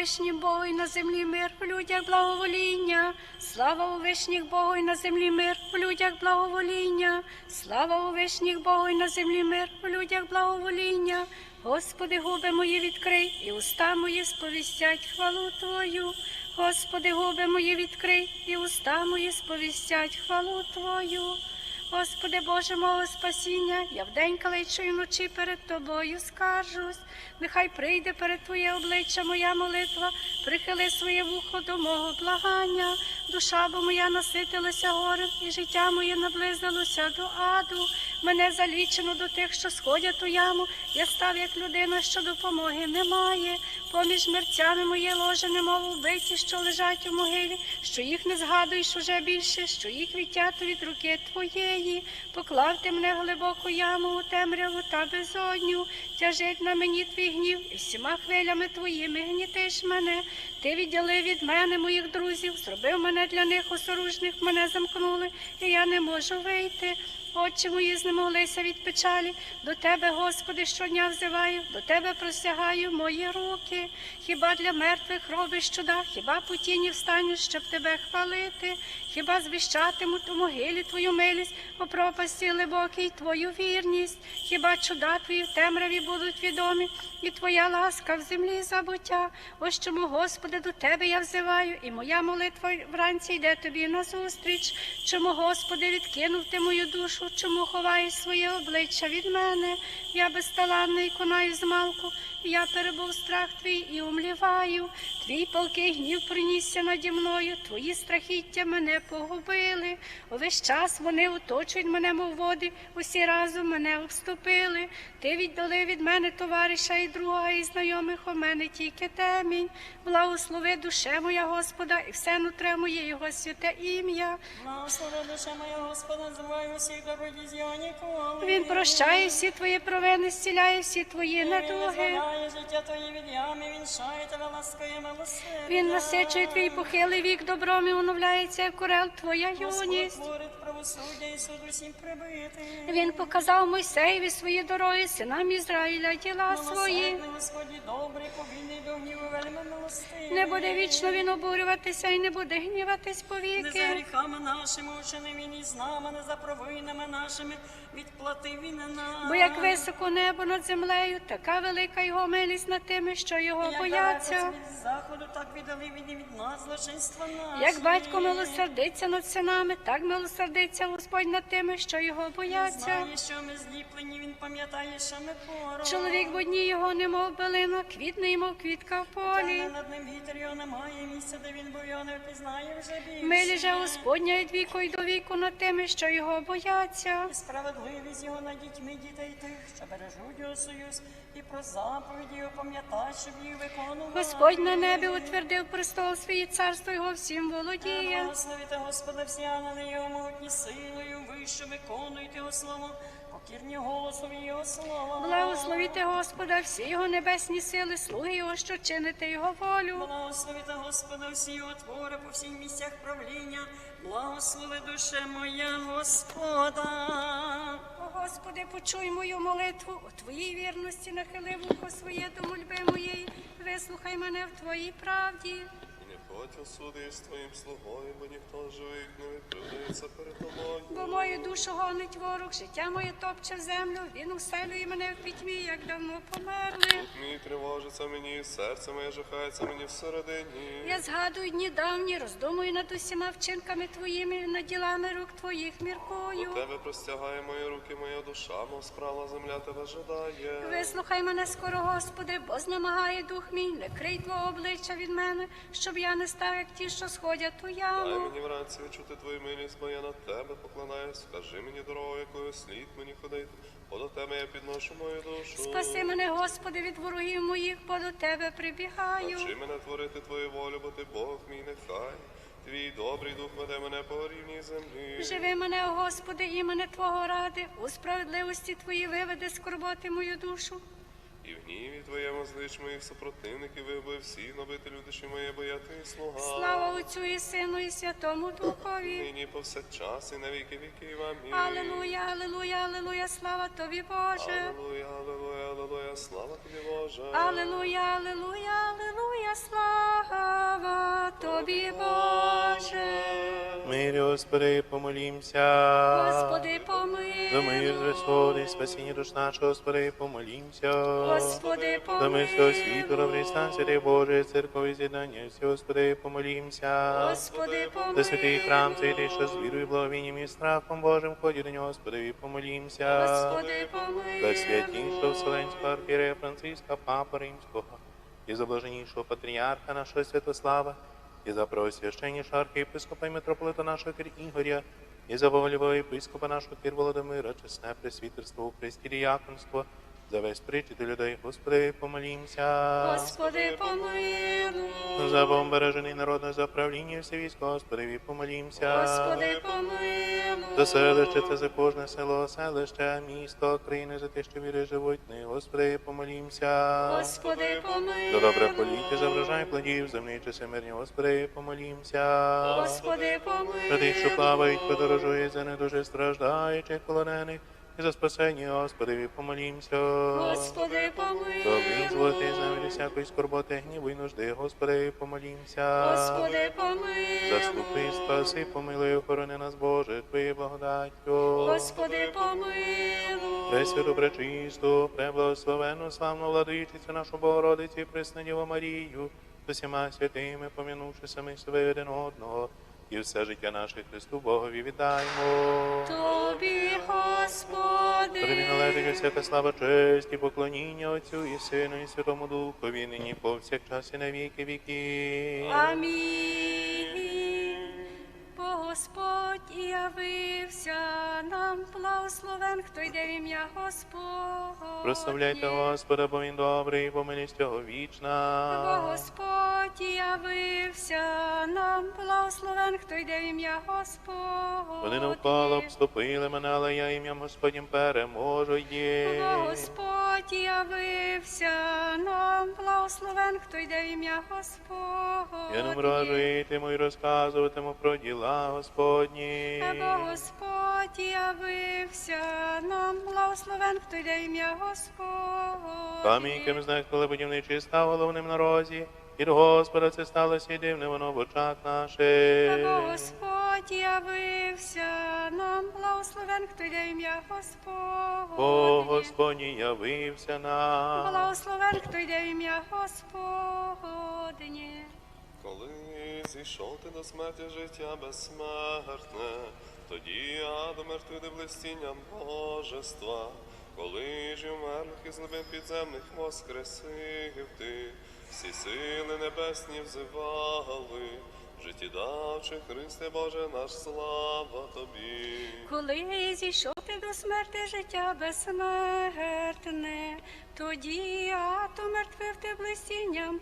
вишнім Богу і на землі мир, у людях благовоління. Слава у вишніх Богу і на землі мир, у людях благовоління. Слава у вишніх Богу і на землі мир, у людях благовоління. Господи, губи мої відкрий, і уста мої сповістять хвалу Твою. Господи, губи мої відкрий, і уста мої сповістять хвалу Твою. Господи Боже мого спасіння, я вдень кличу і вночі перед Тобою скаржусь. Нехай прийде перед Твоє обличчя моя молитва, прихили своє вухо до мого благання. Душа бо моя наситилася горем, і життя моє наблизилося до аду. Мене залічено до тих, що сходять у яму. Я став як людина, що допомоги немає. Поміж мерцями моє ложе, немов вбиті, що лежать у могилі, що їх не згадуєш уже більше, що їх відтято від руки твоєї. Поклав ти мене в глибоку яму у темряву та безодню. Тяжить на мені твій гнів, і всіма хвилями твоїми гнітиш мене. Ти відділив від мене моїх друзів, зробив мене для них осоружних, мене замкнули, і я не можу вийти. Очі мої знемоглися від печалі, до тебе, Господи, щодня взиваю, до тебе простягаю мої руки. Хіба для мертвих робиш чуда, хіба по тіні встану, щоб тебе хвалити, хіба звіщатимуть у могилі твою милість, по пропасті глибокій твою вірність, хіба чуда твої в темряві будуть відомі, і твоя ласка в землі забуття. Ось чому, Господи, до тебе я взиваю, і моя молитва вранці йде тобі назустріч. Чому, Господи, відкинув ти мою душу, чому ховаєш своє обличчя від мене? Я безталанний конаю змалку, я перебув страх твій і умліваю. Твій палкий гнів принісся наді мною, твої страхіття мене погубили. Увесь час вони оточують мене, мов води, усі разом мене обступили. Ти віддалив від мене товариша і друга, і знайомих у мене тільки темінь. Благослови душе моя Господа, і все нутре моє його святе ім'я. Благослови душа моя, Господа, називаю всіх добродізьо ніколи. Він прощає всі твої провини, зціляє всі твої недуги. Визволяє життя твоє від ями, він шає тебе ласкає милосердя. Він насичує твій похилий вік добром і оновляється, як курел твоя юність. Господь правосуддя і суд усім прибити. Він показав Мойсеєві свої дороги, синам Ізраїля діла свої. Господі, добрий, повільний до гніву, вельми милостивий. Не буде вічно він обурюватися і не буде гніватись Не за повіки. гріхами нашими учинив він і з нами, не за провинами нашими відплатив він нам. Бо як високо небо над землею, така велика його милість над тими, що його Як бояться. від заходу, так віддали він і від нас злочинства наші. Як батько милосердиться над синами, так милосердиться Господь над тими, що його бояться. Знає, що ми зліплені, він пам'ятає, що ми поруч. Чоловік в одній його, немов билина, квітне, йому квітка в полі. Над ним вітер, його немає місця, де він був, його не впізнає вже більше. Милі же Господня від віку й до віку над тими, що його бояться. І справедливість його над дітьми дітей тих, що бережуть його союз, і про заповіді його пам'ятай, щоб їх виконували. Господь на небі утвердив престол свій, царство його всім володіє. Благословите Господа всі ангели його могутні силою, вище виконуйте його слово, покірні голосові його слова. Благословіте Господа, всі його небесні сили, слуги його, що чините його волю. Благословите Господа всі його твори по всіх місцях правління, благослови душе моя Господа. О, Господи, почуй мою молитву, у Твоїй вірності нахили вухо своє до мольби моєї, вислухай мене в Твоїй правді. Суди з твоїм слугою, бо ніхто живих не виправдається перед тобою. Бо мою душу гонить ворог, життя моє топче в землю, він уселює мене в пітьмі, як давно померли. Дух мій тривожиться мені, серце моє жахається мені всередині. Я згадую дні давні, роздумую над усіма вчинками твоїми, над ділами рук твоїх До міркую. тебе простягає мої руки, моя душа, мов справа земля тебе жадає. Вислухай мене скоро, Господи, бо знемагає дух мій, не крий твого обличчя від мене, щоб я не став, як ті, що сходять у Дай яму. мені вранці відчути твою милість, бо я на тебе поклонаюсь. Скажи мені дорогу, якою слід мені ходити, бо до тебе я підношу мою душу. Спаси мене, Господи, від ворогів моїх, бо до тебе прибігаю. Навчи мене творити твою волю, бо ти Бог мій нехай. Твій добрий дух веде мене по рівній землі. Живи мене, о Господи, імене Твого ради, у справедливості Твої виведи скорботи мою душу і в гніві твоєму злич моїх супротивників вибли всі новити душі моє, бояти і слуга. Слава Отцю і Сину, і Святому Духові. Нині повсякчас, і навіки, віки віків. Амінь. Аллилуйя, аллилуйя, аллилуйя, слава тобі, Боже. Аллилуйя, аллилуйя, аллилуйя, слава тобі, Боже. Аллилуйя, аллилуйя, аллилуйя, слава тобі, Боже. Мирі, Господи, помолімся. Господи, помилуй. За Господи, спасіння душ нашого, Господи, помолімся. Господи, всього світу, помилуй. добрий стан, святий Боже, церкові з'єднання, всі, Господи, помолімся. Господи, За святий помилуй. храм, святий, що з вірою, благовінням і страхом Божим, вході до нього, Господи, помолімся. Господи, помилуй. За святішого Вселенського архієрея Франциска, Папа Римського, і за блаженнішого патріарха нашого Святослава, і за преосвященнішого архієпископа і митрополита нашого Кир Ігоря, і за волевого єпископа нашого Кир Володимира, чесне пресвітерство у Христі діяконство, за весь причити людей, Господи, помолімся. Господи, помилуй. За бомбережений народне заправління все військо, Господи, помолімся. Господи, помилуй. За селище це за кожне село, селище, місто, країни, за те, що віри живуть, не, Господи, помолімся. Господи, помилуй. За добре поліття, за врожай плодів, землі часи мирні, Господи, помолімся. Господи, помилуй. За тих, що плавають, подорожують, за недуже страждаючих полонених, за спасення, Господи, помолімся. Господи, помилуй. За визволити з нами від всякої скорботи, гніву і нужди, Господи, помолімся. Господи, помилуй. Заступи, спаси, помилуй, охорони нас, Боже, Твоєю благодаттю. Господи, помилуй. Пресвяту, пречисту, преблагословенну, славну владичицю нашу Богородицю, і пресну Діву Марію, з усіма святими, помінувши самих себе один одного, і все життя наше Христу Богові віддаймо. Тобі, Господи. Тобі належить усяка слава, честь і поклоніння Отцю і Сину, і Святому Духові, нині повсякчас і на віки віки. Амінь. Господь явився нам, благословен, хто йде в ім'я Господь. Прославляйте Господа, бо Він добрий, бо милість Його Бо вічна. Господь явився нам, благословен, хто йде в ім'я Господь. Вони навколо обступили мене, але я ім'ям Господнім переможу Бо є. Господь явився нам, благословен, хто йде в ім'я Господь. Я не мрожу йтиму і розказуватиму про діла Господні. Бо Господь явився нам, благословен, хто йде ім'я Господь. Ким знак, коли будівничий став головним на розі, і до Господа це сталося і дивне воно в очах Бо наших. Господь явився нам, благословен, хто йде ім'я Господь. Бо Господній явився нам. Благословен, хто йде ім'я Господнє. Коли зійшов ти до смерті життя безсмертне, тоді я до мертвих блистінням Божества, коли ж і вмерлих із глибин підземних воскресив ти, всі сили небесні взивали, життєдавче Христе Боже наш, слава тобі. Коли зійшов ти до смерти життя безсмертне, тоді я то мертвив ти блистінням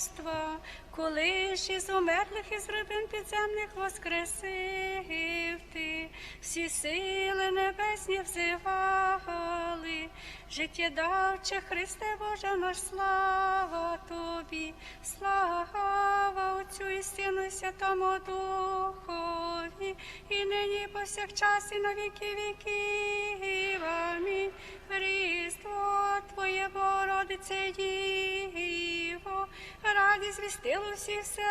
Божества, коли ж із умерлих із рибин підземних воскресив ти, всі сили небесні взивали, життєдавче Христе Боже наш, слава тобі, слава Отцю і Сину і Святому Духові, і нині і повсякчас, і на віки віків. Амінь. Різдво Твоє, Богородице Діво, раді звістило всі вселені,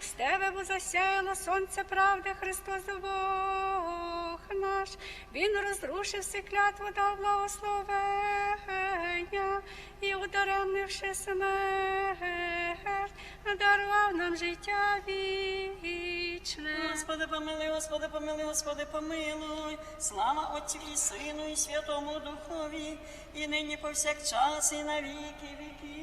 з тебе бо засяяло сонце правди, Христос Бог наш, Він розрушив всі клятву дав благословення, і ударемнивши смерть, дарував нам життя вічне. Господи, помилуй, Господи, помилуй, Господи, помилуй. Слава Отцю і Сину, і Святому Духові, і нині повсякчас, і на віки віків.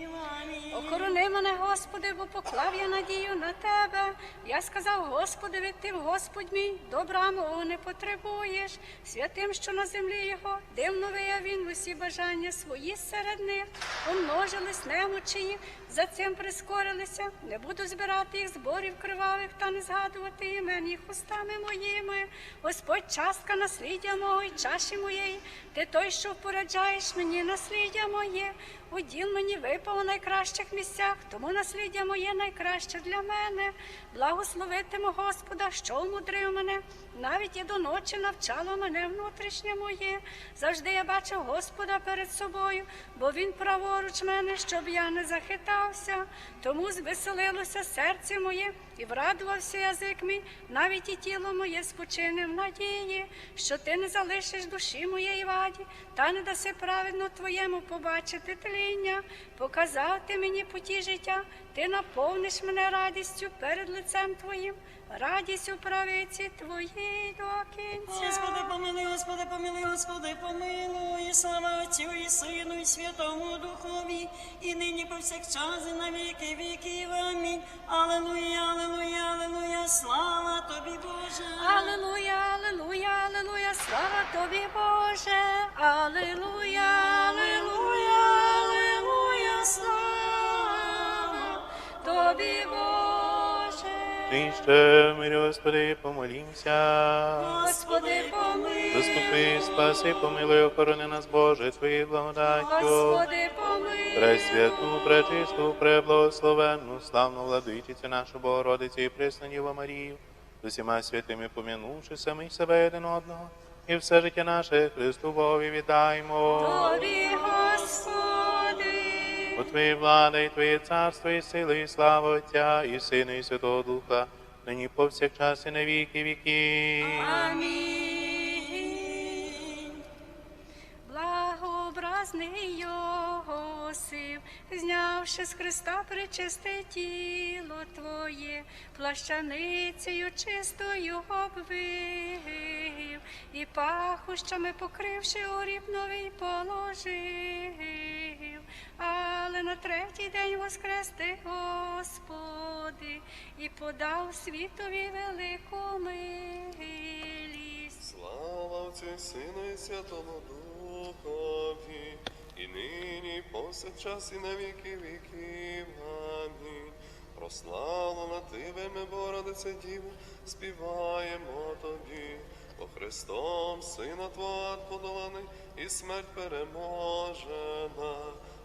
Охорони мене, Господи, бо поклав я надію на тебе. Я сказав, Господи, ти в Господь мій, добра мого не потребуєш. Святим, що на землі його, дивно вияв він усі бажання свої серед них, помножились немочі їх, за цим прискорилися. Не буду збирати їх зборів кривавих та не згадувати імен їх устами моїми. Господь, частка насліддя мого і чаші моєї, ти той, що впораджаєш мені насліддя моє. Уділ мені випав у найкращих місцях, тому насліддя моє найкраще для мене. Благословитиму Господа, що умудрив мене, навіть і до ночі навчало мене внутрішнє моє. Завжди я бачив Господа перед собою, бо Він праворуч мене, щоб я не захитався. Тому звеселилося серце моє і врадувався язик мій, навіть і тіло моє спочине в надії, що ти не залишиш душі моєї ваді, та не даси праведно твоєму побачити тління. Показав ти мені путі життя, ти наповниш мене радістю перед лицем твоїм, радість у правиці твоїй до кінця. Господи, помилуй, Господи, помилуй, Господи, помилуй, слава Отцю і Сину, і Святому Духові, і нині повсякчас, і на віки віків. Амінь. Алелуя, алелуя, алелуя, слава тобі, Боже. Аллилуйя, аллилуйя, аллилуйя, слава тобі, Боже. Аллилуйя, аллилуйя, аллилуйя, слава тобі, Боже. Ти ще мирі, Господи, помолімся. Господи, помилуй. Заступи, спаси, помилуй, охорони нас, Боже, Твоєю благодаттю. Господи, помилуй. Пресвяту, пречисту, преблагословенну, славну владичицю нашу Богородицю і пресну Діву Марію, з усіма святими пом'янувши самих себе один одного, і все життя наше Христу Богові віддаймо. Тобі, Господи. У Твоїй влади, і Твоє царство, і сили, і слава Отця, і Сина, і Святого Духа, нині повсякчас і на віки віки. Амінь. Благообразний Йосип, знявши з Христа причисте тіло Твоє, плащаницею чистою обвив, і пахущами покривши оріб новий положив. Але на третій день воскрес ти, Господи, і подав світові велику милість. Слава Отцю Сину і Святому Духові, і нині, і повсякчас, і на віки віків. Амінь. Прославлена Тебе, ми, Богородице Діву, співаємо Тобі. Бо Христом, Сина Твого подоланий, і смерть переможена.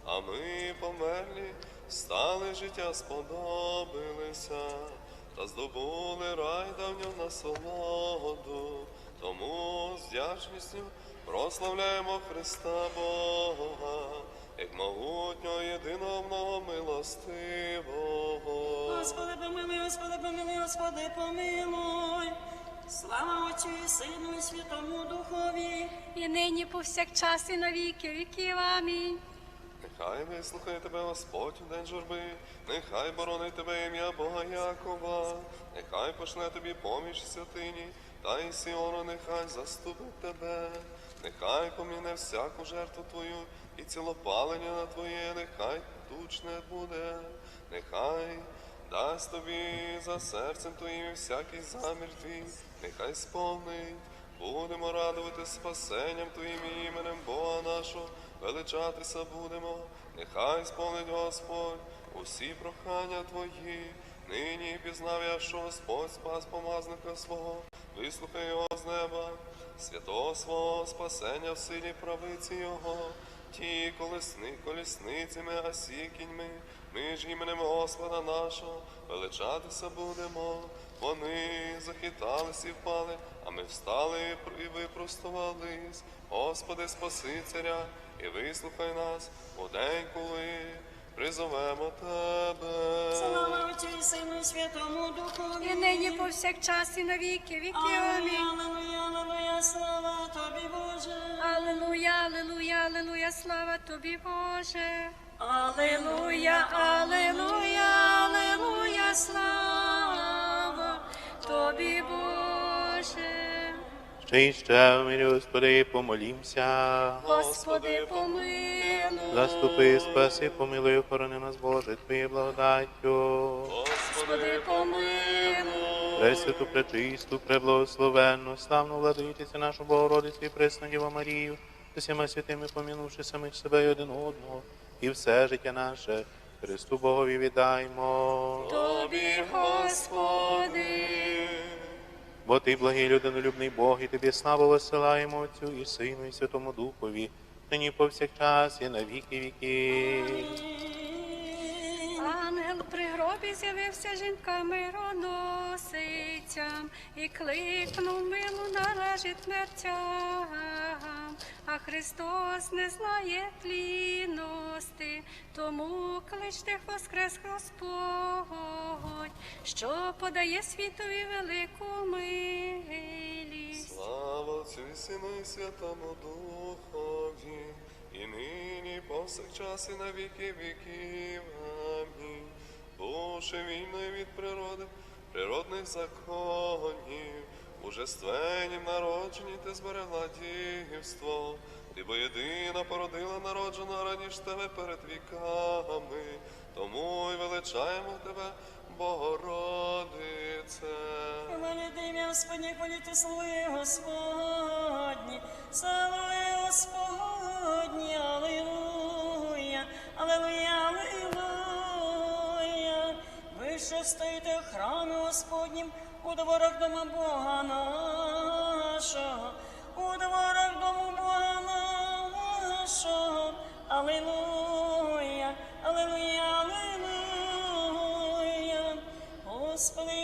А ми померлі, стали життя сподобилися, та здобули рай давню насолоду. Тому з вдячністю прославляємо Христа Бога, як могутнього єдиного милостивого. Господи, помилуй, Господи, помилуй, Господи, помилуй. Слава Отцю і Сину, і Святому Духові. І нині повсякчас і на віки віків. Амінь. Нехай вислухає тебе Господь у день журби, нехай боронить тебе ім'я Бога Якова, нехай пошле тобі поміч святині, та й Сіону нехай заступить тебе, нехай поміне всяку жертву твою, і цілопалення на твоє, нехай тучне буде, нехай дасть тобі за серцем твоїм всякий замір твій, нехай сповнить. Будемо радувати спасенням Твоїм іменем Бога нашого, величатися будемо, нехай сповнить Господь усі прохання Твої. Нині пізнав я, що Господь спас помазника свого, вислухай його з неба, святого свого спасення в силі правиці Його, ті колесни, колісницями, а сі кіньми, ми ж іменем Господа нашого, величатися будемо. Вони захитались і впали, а ми встали і випростувались. Господи, спаси царя, і вислухай нас у день, коли призовемо Тебе. Слава Отцю і Сину, і Святому Духові. І нині повсякчас і на віки віків. Амінь. Алелуя, алелуя, слава тобі, Боже. Аллилуйя, аллилуйя, аллилуйя, слава тобі, Боже. Аллилуйя, аллилуйя, аллилуйя, слава тобі, Боже. Ще мирі, Господи, помолімся. Господи, помилуй. Заступи, спаси, помилуй, охорони нас, Боже, Твоєю благодаттю. Господи, помилуй. Пресвяту, пречисту, преблагословенну, славну владичицю нашу Богородицю і пресну Діву Марію, з усіма святими помінувши самих себе і один одного, і все життя наше Христу Богові віддаймо. Тобі, Господи. Бо ти, благий людинолюбний Бог, і тобі славу висилаємо Отцю і Сину, і Святому Духові, нині повсякчас, і на віки віки. Ангел при гробі з'явився жінкам мироносицям і кликнув милу належить мерцям. А Христос не знає тлінності, тому кличте воскрес Господь, що подає світові велику милість. Слава Отцю і Сину і Святому Духові, і нині, повсякчас, і на віки віків. Амінь. Боже вільної від природи, природних законів, божественнім народженні ти зберегла дівство. Ти бо єдина породила народженого раніше тебе перед віками, тому й величаємо тебе, Богородице. Хвалити ім'я Господнє, хвалити слуги Господні, слава Господні, Аллилуйя, Аллилуйя. Що стоїте в храмі Господнім, у дворах дома Бога нашого, у дворах дому Бога нашого, Аллилуйя, Аллилуйя, Аллилуйя. Господи,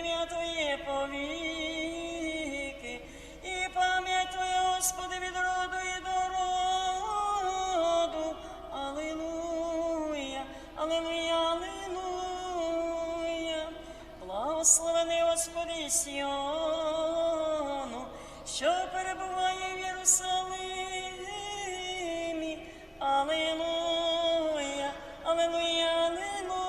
Аллилуйя, Аллилуйя, Аллилуйя.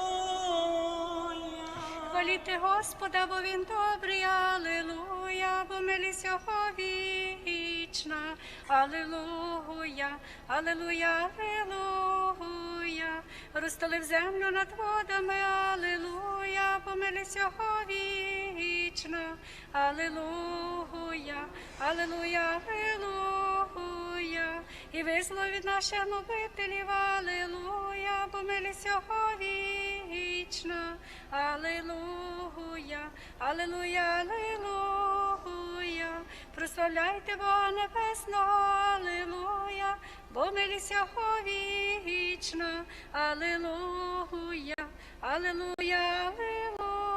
Хваліте Господа, бо він добрий, Аллилуйя, бо милість його вічна. Аллилуйя, Аллилуйя, Аллилуйя. Розстелив землю над водами, Аллилуйя, бо милість його вічна. Аллилуйя, Аллилуйя, Аллилуйя. І від наших гнобителів, Аллилуйя, бо милість його вічна. Аллилуйя, Аллилуйя, Аллилуйя. Прославляйте Бога Небесного, Аллилуйя, бо милість його вічна. Аллилуйя, Аллилуйя, Аллилуйя.